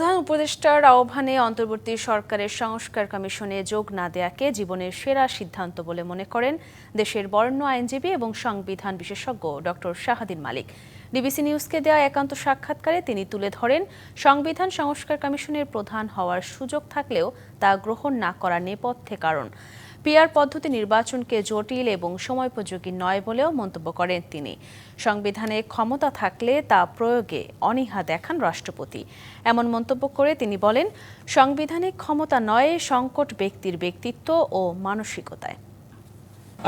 প্রধান উপদেষ্টার আহ্বানে অন্তর্বর্তী সরকারের সংস্কার কমিশনে যোগ না দেয়াকে জীবনের সেরা সিদ্ধান্ত বলে মনে করেন দেশের বর্ণ আইনজীবী এবং সংবিধান বিশেষজ্ঞ ডক্টর শাহাদিন মালিক। ডিবিসি নিউজকে দেওয়া একান্ত সাক্ষাৎকারে তিনি তুলে ধরেন, সংবিধান সংস্কার কমিশনের প্রধান হওয়ার সুযোগ থাকলেও তা গ্রহণ না করার নেপথ্যে কারণ। পিআর পদ্ধতি নির্বাচনকে জটিল এবং সময়োপযোগী নয় বলেও মন্তব্য করেন তিনি। সংবিধানে ক্ষমতা থাকলে তা প্রয়োগে অনীহা দেখান রাষ্ট্রপতি। এমন মন্তব্য করে তিনি বলেন সাংবিধানিক ক্ষমতা নয় সংকট ব্যক্তির ব্যক্তিত্ব ও মানসিকতায়।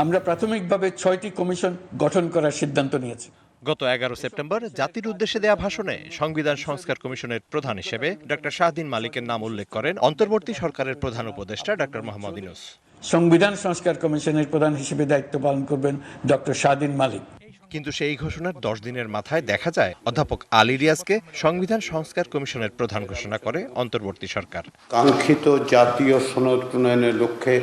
আমরা প্রাথমিকভাবে ছয়টি কমিশন গঠন করার সিদ্ধান্ত নিয়েছি। গত এগারো সেপ্টেম্বর জাতির উদ্দেশ্যে দেয়া ভাষণে সংবিধান সংস্কার কমিশনের প্রধান হিসেবে ডক্টর শাহদিন মালিকের নাম উল্লেখ করেন অন্তর্বর্তী সরকারের প্রধান উপদেষ্টা ডক্টর মোহাম্মদ ইউনুস। সংবিধান সংস্কার কমিশনের প্রধান হিসেবে দায়িত্ব পালন করবেন ডক্টর স্বাধীন মালিক। কিন্তু সেই ঘোষণার দশ দিনের মাথায় দেখা যায় অধ্যাপক আলী রিয়াজকে সংবিধান সংস্কার কমিশনের প্রধান ঘোষণা করে অন্তর্বর্তী সরকার। কাঙ্ক্ষিত জাতীয় সনদ প্রণয়নের লক্ষ্যে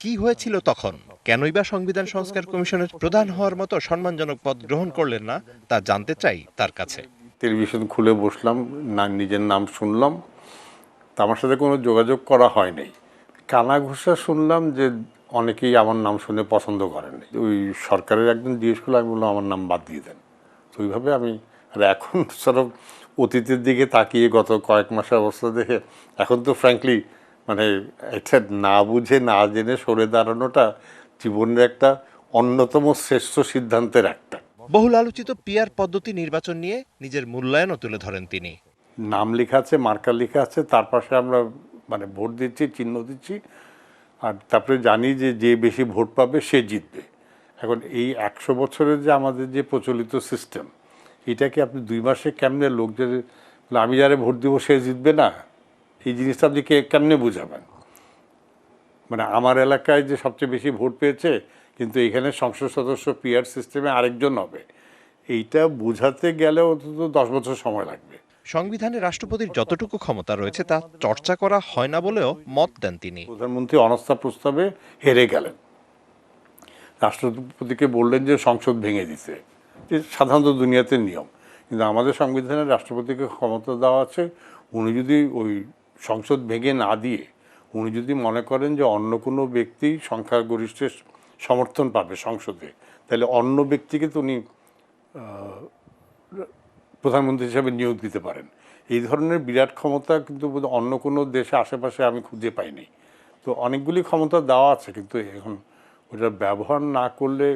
কি হয়েছিল তখন? কেনই বা সংবিধান সংস্কার কমিশনের প্রধান হওয়ার মতো সম্মানজনক পদ গ্রহণ করলেন না তা জানতে চাই তার কাছে। টেলিভিশন খুলে বসলাম না নিজের নাম শুনলাম তা আমার সাথে কোনো যোগাযোগ করা হয় নাই। কানা ঘোষা শুনলাম যে অনেকেই আমার নাম শুনে পছন্দ করেন ওই সরকারের একজন জিজ্ঞেস করল আমি বললাম আমার নাম বাদ দিয়ে দেন। তো ওইভাবে আমি আর এখন সরব অতীতের দিকে তাকিয়ে গত কয়েক মাসের অবস্থা দেখে এখন তো ফ্র্যাঙ্কলি মানে এটা না বুঝে না জেনে সরে দাঁড়ানোটা জীবনের একটা অন্যতম শ্রেষ্ঠ সিদ্ধান্তের একটা। বহুল আলোচিত পিআর পদ্ধতি নির্বাচন নিয়ে নিজের মূল্যায়নও তুলে ধরেন তিনি। নাম লেখা আছে মার্কার লেখা আছে তার পাশে আমরা মানে ভোট দিচ্ছি, চিহ্ন দিচ্ছি। আর তারপরে জানি যে যে বেশি ভোট পাবে সে জিতবে। এখন এই একশো বছরের যে আমাদের যে প্রচলিত সিস্টেম এটাকে আপনি দুই মাসে কেমনে লোক যে আমি যারে ভোট দিব সে জিতবে না? এই জিনিসটা আপনি কে, কেমনে বুঝাবেন? মানে আমার এলাকায় যে সবচেয়ে বেশি ভোট পেয়েছে, কিন্তু এখানে সংসদ সদস্য পিআর সিস্টেমে আরেকজন হবে। এইটা বোঝাতে গেলে অন্তত দশ বছর সময় লাগবে। সংবিধানে রাষ্ট্রপতির যতটুকু ক্ষমতা রয়েছে তা চর্চা করা হয় না বলেও মত দেন তিনি। প্রধানমন্ত্রী অনাস্থা প্রস্তাবে হেরে গেলেন। রাষ্ট্রপতিকে বললেন যে সংসদ ভেঙে দিতে সাধারণত দুনিয়াতে নিয়ম। কিন্তু আমাদের সংবিধানে রাষ্ট্রপতিকে ক্ষমতা দেওয়া আছে। উনি যদি ওই সংসদ ভেঙে না দিয়ে, উনি যদি মনে করেন যে অন্য কোনো ব্যক্তি সংখ্যাগরিষ্ঠের সমর্থন পাবে সংসদে, তাহলে অন্য ব্যক্তিকে তো উনি প্রধানমন্ত্রী হিসাবে নিয়োগ দিতে পারেন। এই ধরনের বিরাট ক্ষমতা কিন্তু অন্য কোনো দেশে আশেপাশে আমি খুঁজে পাইনি। তো অনেকগুলি ক্ষমতা দেওয়া আছে কিন্তু এখন ওটা ব্যবহার না করলে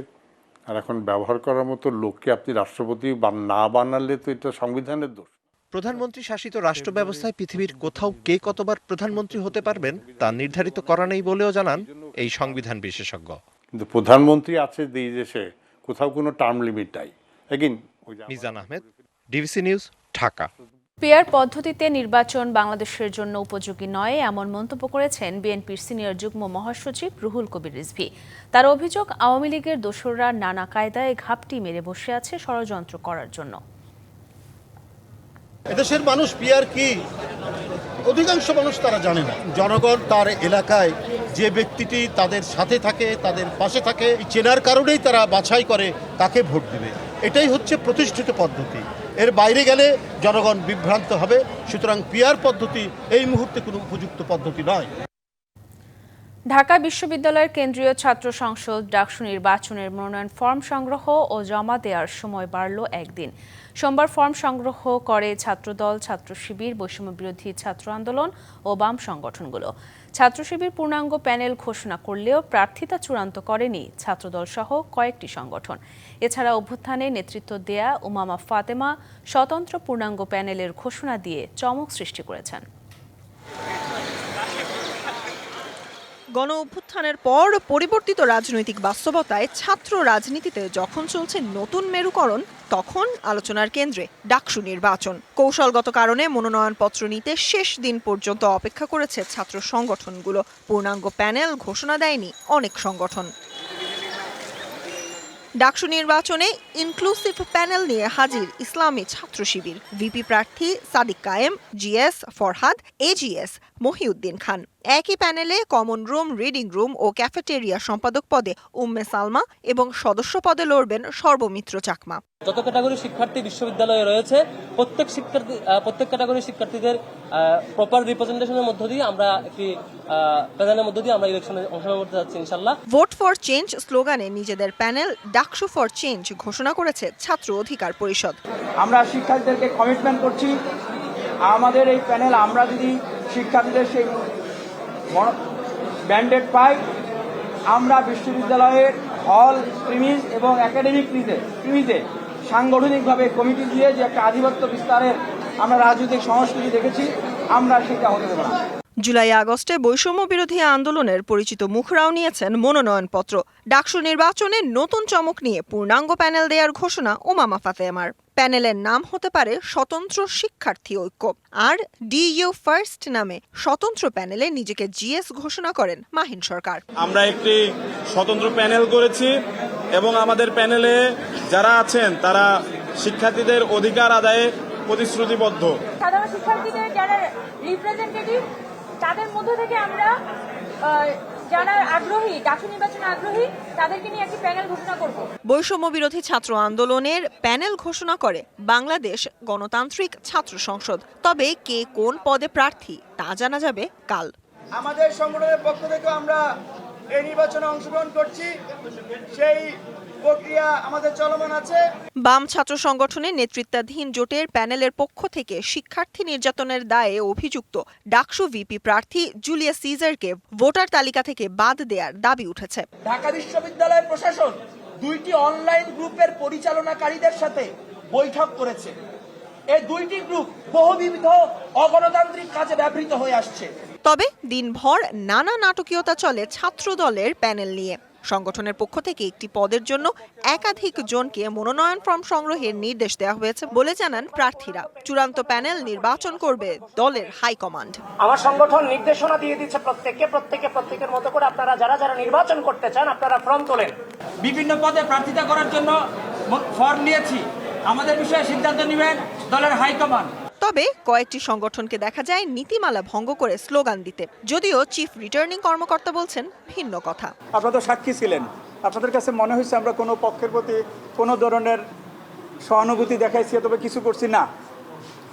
আর এখন ব্যবহার করার মতো লোককে আপনি রাষ্ট্রপতি না বানালে তো এটা সংবিধানের দোষ। প্রধানমন্ত্রী শাসিত রাষ্ট্র ব্যবস্থায় পৃথিবীর কোথাও কে কতবার প্রধানমন্ত্রী হতে পারবেন তা নির্ধারিত করা নেই বলেও জানান এই সংবিধান বিশেষজ্ঞ। কিন্তু প্রধানমন্ত্রী আছে এই দেশে কোথাও কোনো টার্ম লিমিট নাই। Mizan Ahmed DVC news Dhaka. PR পদ্ধতিতে নির্বাচন বাংলাদেশের জন্য উপযোগী নয় এমন মন্তব্য করেছেন বিএনপির সিনিয়র যুগ্ম মহাসচিব রুহুল কবির রিজভী। তার অভিযোগ আওয়ামী লীগের দোসররা নানা কায়দায় ঘাপটি মেরে বসে আছে ষড়যন্ত্র করার জন্য। এদেশের মানুষ পিয়ার কি? অধিকাংশ মানুষ তারা জানে না। জনগণ তার এলাকায় যে ব্যক্তিটি তাদের সাথে থাকে তাদের পাশে থাকে চেনার কারণেই তারা বাছাই করে কাকে ভোট দেবে। এটাই হচ্ছে প্রতিষ্ঠিত পদ্ধতি। এর বাইরে গেলে জনগণ বিভ্রান্ত হবে। সুতরাং পিয়ার পদ্ধতি এই মুহূর্তে কোনো উপযুক্ত পদ্ধতি নয়। ঢাকা বিশ্ববিদ্যালয়ের কেন্দ্রীয় ছাত্র সংসদ ডাকসু নির্বাচনের মনোনয়ন ফর্ম সংগ্রহ ও জমা দেওয়ার সময় বাড়ল একদিন। সোমবার ফর্ম সংগ্রহ করে ছাত্রদল, ছাত্র শিবির, বৈষম্য বিরোধী ছাত্র আন্দোলন ও বাম সংগঠনগুলো। ছাত্র শিবির পূর্ণাঙ্গ প্যানেল ঘোষণা করলেও প্রার্থিতা চূড়ান্ত করেনি ছাত্রদল সহ কয়েকটি সংগঠন। এছাড়া অভ্যুত্থানে নেতৃত্ব দেয়া উমামা ফাতেমা স্বতন্ত্র পূর্ণাঙ্গ প্যানেলের ঘোষণা দিয়ে চমক সৃষ্টি করেছেন। গণ অভ্যুত্থানের পর পরিবর্তিত রাজনৈতিক বাস্তবতায় ছাত্র রাজনীতিতে যখন চলছে নতুন মেরুকরণ, তখন আলোচনার কেন্দ্রে ডাকসু নির্বাচন। কৌশলগত কারণে মনোনয়নপত্র নিতে শেষ দিন পর্যন্ত অপেক্ষা করেছে ছাত্র সংগঠনগুলো। পূর্ণাঙ্গ প্যানেল ঘোষণা দেয়নি অনেক সংগঠন। ডাকসু নির্বাচনে ইনক্লুসিভ প্যানেল নিয়ে হাজির ইসলামী ছাত্র শিবির। ভিপি প্রার্থী সাদিক কায়েম, জিএস ফরহাদ এজিএস মহিউদ্দিন খান। একই প্যানেলে কমন রুম রিডিং রুম ও ক্যাফেটেরিয়া সম্পাদক পদে উম্মে সালমা এবং সদস্য পদে লড়বেন সর্বমিত্র চাকমা। যত ক্যাটাগরি শিক্ষার্থী বিশ্ববিদ্যালয়ে রয়েছে প্রত্যেক শিক্ষার্থী প্রত্যেক ক্যাটাগরি শিক্ষার্থীদের প্রপার রিপ্রেজেন্টেশনের মধ্য দিয়ে আমরা একটি প্যানেলের মধ্য দিয়ে আমরা ইলেকশনে অংশগ্রহণ করতে যাচ্ছি ইনশাল্লাহ ভোট ফর চেঞ্জ স্লোগানে নিজেদের প্যানেল ডাকসু ফর চেঞ্জ ঘোষণা করেছে ছাত্র অধিকার পরিষদ। আমরা শিক্ষার্থীদেরকে কমিটমেন্ট করছি। আমাদের এই প্যানেল আমরা যদি শিক্ষার্থীদের সেই ব্যান্ডেড পাই আমরা বিশ্ববিদ্যালয়ের হল প্রিমিজ এবং একাডেমিক প্রিজে প্রিমিজে সাংগঠনিকভাবে কমিটি দিয়ে যে একটা আধিপত্য বিস্তারের আমরা রাজনৈতিক সংস্কৃতি দেখেছি, আমরা সেটা হতে দেবো না। জুলাই আগস্টে বৈষম্য বিরোধী আন্দোলনের পরিচিত মুখরাও নিয়েছেন মনোনয়নপত্র। ডাকসু নির্বাচনে নতুন চমক নিয়ে পূর্ণাঙ্গ প্যানেল দেওয়ার ঘোষণা ওমামা ফাতেমার। প্যানেলের নাম হতে পারে স্বতন্ত্র শিক্ষার্থী ঐক্য। আর ডিইউ ফার্স্ট নামে স্বতন্ত্র প্যানেলে নিজেকে জিএস ঘোষণা করেন মাহিন সরকার। আমরা একটি স্বতন্ত্র প্যানেল করেছি এবং আমাদের প্যানেলে যারা আছেন তারা শিক্ষার্থীদের অধিকার আদায়ে প্রতিশ্রুতিবদ্ধ। সাধারণ শিক্ষার্থীদের যারা রিপ্রেজেন্টেটিভ তাদের মধ্য থেকে আমরা যারা আগ্রহী ডাকসু নির্বাচনে আগ্রহী তাদেরকে নিয়ে একটি প্যানেল ঘোষণা করব। বৈষম্য বিরোধী ছাত্র আন্দোলনের প্যানেল ঘোষণা করে বাংলাদেশ গণতান্ত্রিক ছাত্র সংসদ। তবে কে কোন পদে প্রার্থী তা জানা যাবে কাল। আমাদের সংগঠনের পক্ষ থেকে আমরা এই নির্বাচনে অংশগ্রহণ করছি। সেই প্রক্রিয়া আমাদের চলমান আছে। বাম ছাত্র সংগঠনের নেতৃত্বাধীন জোটের প্যানেলের পক্ষ থেকে শিক্ষার্থী নির্যাতনের দায়ে অভিযুক্ত ডাকসু ভিপি প্রার্থী জুলিয়া সিজারকে ভোটার তালিকা থেকে বাদ দেওয়ার দাবি উঠেছে। ঢাকা বিশ্ববিদ্যালয়ের প্রশাসন দুইটি অনলাইন গ্রুপের পরিচালনাকারীদের সাথে বৈঠক করেছে। এই দুইটি গ্রুপ বহুবিধ অগণতান্ত্রিক কাজে ব্যবহৃত হয়ে আসছে। তবে দিনভর নানা নাটকীয়তা চলে ছাত্র দলের প্যানেল নিয়ে। সংগঠনের পক্ষ থেকে একটি পদের জন্য একাধিক জনকে মনোনয়ন ফর্ম সংগ্রহের নির্দেশ দেওয়া হয়েছে বলে জানান প্রার্থীরা। চূড়ান্ত প্যানেল নির্বাচন করবে দলের হাইকমান্ড। আমার সংগঠন নির্দেশনা দিয়ে দিচ্ছে প্রত্যেককে প্রত্যেকে প্রত্যেকের মতো করে আপনারা যারা যারা নির্বাচন করতে চান আপনারা ফর্ম তোলেন। বিভিন্ন পদে প্রার্থিতা করার জন্য ফর্ম নিয়েছি। আমাদের বিষয়ে সিদ্ধান্ত নেবেন দলের হাইকমান্ড। তবে কয়েকটি সংগঠনকে দেখা যায় নীতিমালা ভঙ্গ করে স্লোগান দিতে। যদিও চিফ রিটার্নিং কর্মকর্তা বলছেন ভিন্ন কথা। আপনারা তো সাক্ষী ছিলেন। আপনাদের কাছে মনে হয়েছে আমরা কোনো পক্ষের প্রতি কোনো ধরনের সহানুভূতি দেখাইছি তবে কিছু করছি না।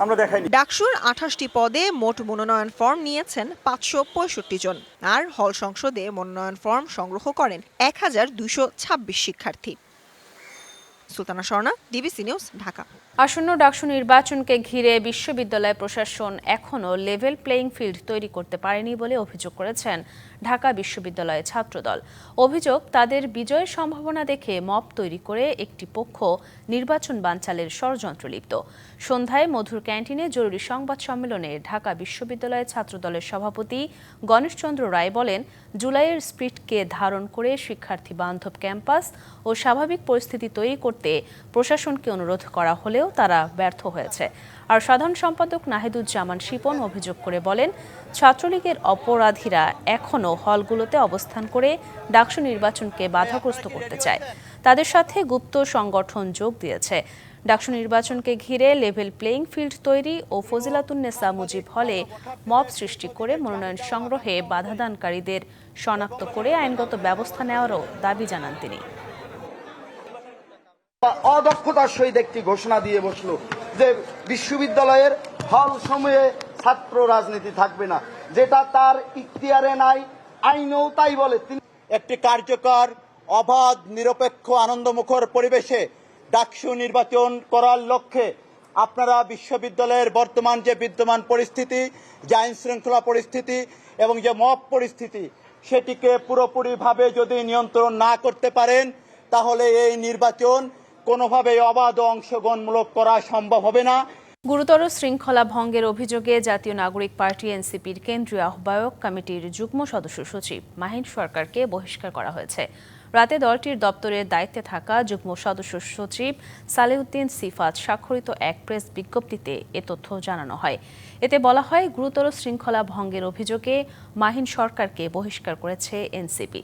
আমরা দেখাইনি। ডাকসুর আঠাশটি পদে মোট মনোনয়ন ফর্ম নিয়েছেন পাঁচশো পঁয়ষট্টি জন। আর হল সংসদে মনোনয়ন ফর্ম সংগ্রহ করেন এক হাজার দুশো ছাব্বিশ শিক্ষার্থী। Sutana Swarna DBC news Dhaka. আসন্ন ডাকসু নির্বাচনকে ঘিরে বিশ্ববিদ্যালয় প্রশাসন এখনও লেভেল প্লেয়িং ফিল্ড তৈরি করতে পারেনি বলে অভিযোগ করেছেন। ঢাকা বিশ্ববিদ্যালয়ের ছাত্রদল। অভিযোগ, তাদের বিজয়ের সম্ভাবনা দেখে মব তৈরি করে একটি পক্ষ নির্বাচন বানচালের ষড়যন্ত্র লিপ্ত। সন্ধ্যায় মধুর ক্যান্টিনে জরুরি সংবাদ সম্মেলনে ঢাকা বিশ্ববিদ্যালয়ের ছাত্রদলের সভাপতি গণেশচন্দ্র রায় বলেন, জুলাইয়ের স্প্রিটকে ধারণ করে শিক্ষার্থী বান্ধব ক্যাম্পাস ও স্বাভাবিক পরিস্থিতি তৈরি করতে প্রশাসনকে অনুরোধ করা হলেও তারা ব্যর্থ হয়েছে। আর সাধারণ সম্পাদক নাহিদুজ্জামান শিপন অভিযোগ করে বলেন, ছাত্রলীগের অপরাধীরা এখনও হলগুলোতে অবস্থান করে ডাকসু নির্বাচনকে বাধাগ্রস্ত করতে চায়। তাদের সাথে গুপ্ত সংগঠন যোগ দিয়েছে। ডাকসু নির্বাচনকে ঘিরে লেভেল প্লেইং ফিল্ড তৈরি ও ফজিলাতুন্নেসা মুজিব হলে মব সৃষ্টি করে মনোনয়ন সংগ্রহে বাধাদানকারীদের শনাক্ত করে আইনগত ব্যবস্থা নেওয়ারও দাবি জানান তিনি। অদক্ষতার সহিত একটি ঘোষণা দিয়ে বসল যে বিশ্ববিদ্যালয়ের হল সময়ে ছাত্র রাজনীতি থাকবে না। যেটা তার ইখতিয়ারে নাই, আইনেও তাই বলে। তিনি একটি কার্যকর, অবাধ, নিরপেক্ষ, আনন্দমুখর পরিবেশে ডাকসু নির্বাচন করার লক্ষ্যে আপনারা বিশ্ববিদ্যালয়ের বর্তমান যে বিদ্যমান পরিস্থিতি, যে আইন শৃঙ্খলা পরিস্থিতি এবং যে মব পরিস্থিতি, সেটিকে পুরোপুরিভাবে যদি নিয়ন্ত্রণ না করতে পারেন, তাহলে এই নির্বাচন কোনোভাবেই অবাধ অংশগ্রহণমূলক করা সম্ভব হবে না। গুরুতর শৃঙ্খলা ভঙ্গের অভিযোগে জাতীয় নাগরিক পার্টি এনসিপির কেন্দ্রীয় আহ্বায়ক কমিটির যুগ্ম সদস্য সচিব মাহিন সরকারকে বহিষ্কার করা হয়েছে। রাতে দলটির দপ্তরের দায়িত্বে থাকা যুগ্ম সদস্য সচিব সালেউদ্দিন সিফাত স্বাক্ষরিত এক প্রেস বিজ্ঞপ্তিতে এ তথ্য জানানো হয়। এতে বলা হয়, গুরুতর শৃঙ্খলা ভঙ্গের অভিযোগে মাহিন সরকারকে বহিষ্কার করেছে এনসিপি।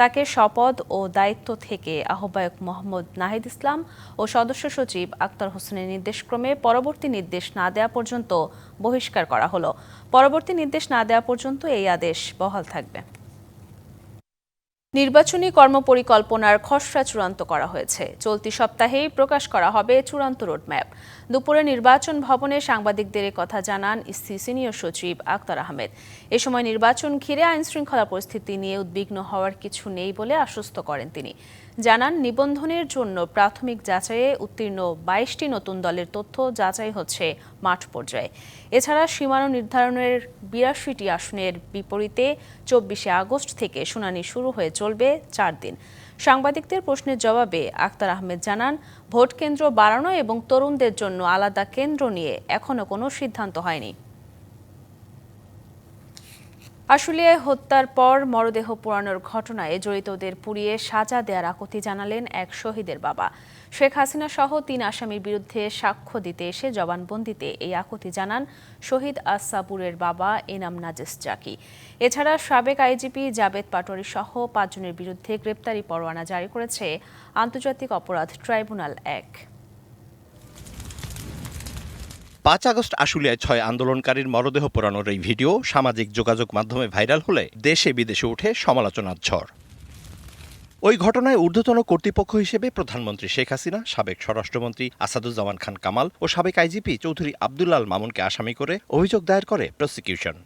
তাকে শপথ ও দায়িত্ব থেকে আহ্বায়ক মোহাম্মদ নাহিদ ইসলাম ও সদস্য সচিব আক্তার হোসেনের নির্দেশক্রমে পরবর্তী নির্দেশ না দেওয়া পর্যন্ত বহিষ্কার করা হলো। পরবর্তী নির্দেশ না দেওয়া পর্যন্ত এই আদেশ বহাল থাকবে। নির্বাচনী কর্মপরিকল্পনার খসড়া চূড়ান্ত করা হয়েছে। চলতি সপ্তাহেই প্রকাশ করা হবে চূড়ান্ত রোডম্যাপ। দুপুরে নির্বাচন ভবনে সাংবাদিকদের কথা জানান ইসি সিনিয়র সচিব আক্তার আহমেদ। এ সময় নির্বাচন ঘিরে আইন শৃঙ্খলা পরিস্থিতি নিয়ে উদ্বিগ্ন হওয়ার কিছু নেই বলে আশ্বস্ত করেন তিনি। জানান, নিবন্ধনের জন্য প্রাথমিক যাচাইয়ে উত্তীর্ণ বাইশটি নতুন দলের তথ্য যাচাই হচ্ছে মাঠ পর্যায়ে। এছাড়া সীমানা নির্ধারণের বিরাশিটি আসনের বিপরীতে চব্বিশে আগস্ট থেকে শুনানি শুরু হয়ে চলবে চার দিন। সাংবাদিকদের প্রশ্নের জবাবে আক্তার আহমেদ জানান ভোট কেন্দ্র বাড়ানো এবং তরুণদের জন্য আলাদা কেন্দ্র নিয়ে এখনও কোনো সিদ্ধান্ত হয়নি। আশুলিয়ায় হত্যার পর মরদেহ পোড়ানোর ঘটনায় জড়িতদের পুড়িয়ে সাজা দেওয়ার আকুতি জানালেন এক শহীদের বাবা। শেখ হাসিনা সহ তিন আসামির বিরুদ্ধে সাক্ষ্য দিতে এসে জবানবন্দিতে এই আকুতি জানান শহীদ আসাবুরের বাবা এনাম নাজেস জাকি। এছাড়া সাবেক আইজিপি জাবেদ পাটোয়ারি সহ পাঁচজনের বিরুদ্ধে গ্রেপ্তারি পরোয়ানা জারি করেছে আন্তর্জাতিক অপরাধ ট্রাইব্যুনাল এক। পাঁচ আগস্ট আশুলিয়ায় ছয় আন্দোলনকারীর মরদেহ পোড়ানোর এই ভিডিও সামাজিক যোগাযোগ মাধ্যমে ভাইরাল হলে দেশে বিদেশে উঠে সমালোচনার ঝড়। ওই ঘটনায় ঊর্ধ্বতন কর্তৃপক্ষ হিসেবে প্রধানমন্ত্রী শেখ হাসিনা, সাবেক স্বরাষ্ট্রমন্ত্রী আসাদুজ্জামান খান কামাল ও সাবেক আইজিপি চৌধুরী আবদুল্লাল মামুনকে আসামি করে অভিযোগ দায়ের করে প্রসিকিউশন।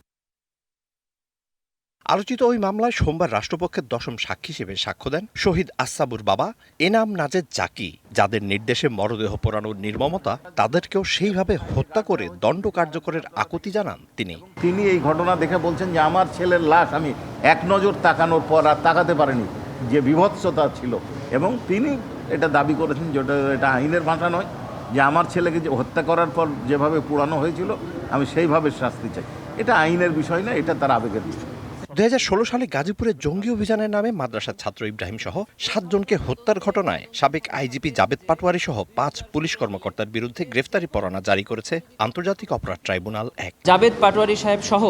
আলোচিত ওই মামলায় সোমবার রাষ্ট্রপক্ষের দশম সাক্ষী হিসেবে সাক্ষ্য দেন শহীদ আসাবুর বাবা এনাম নাজের জাকি। যাদের নির্দেশে মরদেহ পোড়ানোর নির্মমতা, তাদেরকেও সেইভাবে হত্যা করে দণ্ড কার্যকরের আকুতি জানান তিনি। তিনি এই ঘটনা দেখে বলছেন যে, আমার ছেলের লাশ আমি এক নজর তাকানোর পর আর তাকাতে পারিনি, যে বিভৎসতা ছিল। এবং তিনি এটা দাবি করেছেন যেটা এটা আইনের ভাষা নয়, যে আমার ছেলেকে যে হত্যা করার পর যেভাবে পোড়ানো হয়েছিল, আমি সেইভাবে শাস্তি চাই। এটা আইনের বিষয় না, এটা তার আবেগের বিষয়। দু হাজার ষোলো সালে গাজীপুরে জঙ্গি অভিযানের নামে মাদ্রাসার ছাত্র ইব্রাহিম সহ সাতজনকে হত্যার ঘটনায় সাবেক আইজিপি জাবেদ পাটোয়ারি সহ পাঁচ পুলিশ কর্মকর্তার বিরুদ্ধে গ্রেফতারি পরোয়ানা জারি করেছে আন্তর্জাতিক অপরাধ ট্রাইব্যুনাল এক। জাবেদ পাটোয়ারি সাহেব সহ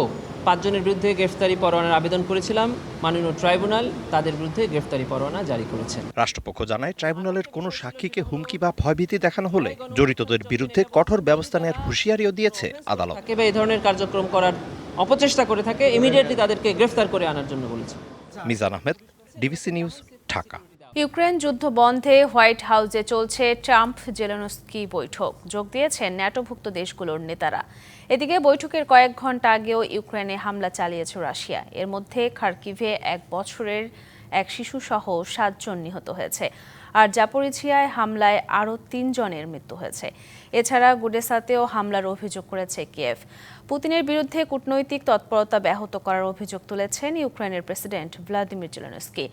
পাঁচজনের বিরুদ্ধে গ্রেফতারি পরোয়ানার আবেদন করেছিলাম। মাননীয় ট্রাইব্যুনাল তাদের বিরুদ্ধে গ্রেফতারি পরোয়ানা জারি করেছেন। রাষ্ট্রপক্ষ জানায় ট্রাইব্যুনালের কোনো সাক্ষীকে হুমকি বা ভয়ভীতি দেখানো হলে জড়িতদের বিরুদ্ধে কঠোর ব্যবস্থা নেওয়ার হুঁশিয়ারিও দিয়েছে আদালত। এই ধরনের কার্যক্রম করার অপচেষ্টা করে থাকে ইমিডিয়েটলি তাদেরকে গ্রেফতার করে আনার জন্য বলেছে। Mizan Ahmed DBC news Dhaka. Ukraine যুদ্ধ বন্ধে হোয়াইট হাউসে চলছে ট্রাম্প জেলেনস্কি বৈঠক। যোগ দিয়েছেন ন্যাটোভুক্ত দেশগুলোর নেতারা। এদিকে বৈঠকের কয়েক ঘণ্টা আগেও ইউক্রেনে হামলা চালিয়েছে রাশিয়া। এর মধ্যে খার্কিভে এক বছরের এক শিশুসহ সাতজন নিহত হয়েছে। আর জাপোরিঝিয়ায় হামলায় আরও তিনজনের মৃত্যু হয়েছে। এছাড়া গুডেসাতেও হামলার অভিযোগ করেছে কিয়েভ। পুতিনের বিরুদ্ধে কূটনৈতিক তৎপরতা ব্যাহত করার অভিযোগ তুলেছেন ইউক্রেনের প্রেসিডেন্ট ভ্লাদিমির জেলেনস্কি।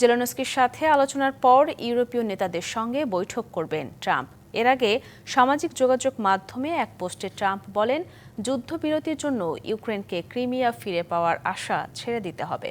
জেলেনস্কির সাথে আলোচনার পর ইউরোপীয় নেতাদের সঙ্গে বৈঠক করবেন ট্রাম্প। এর আগে সামাজিক যোগাযোগ মাধ্যমে এক পোস্টে ট্রাম্প বলেন, যুদ্ধবিরতির জন্য ইউক্রেনকে ক্রিমিয়া ফিরে পাওয়ার আশা ছেড়ে দিতে হবে।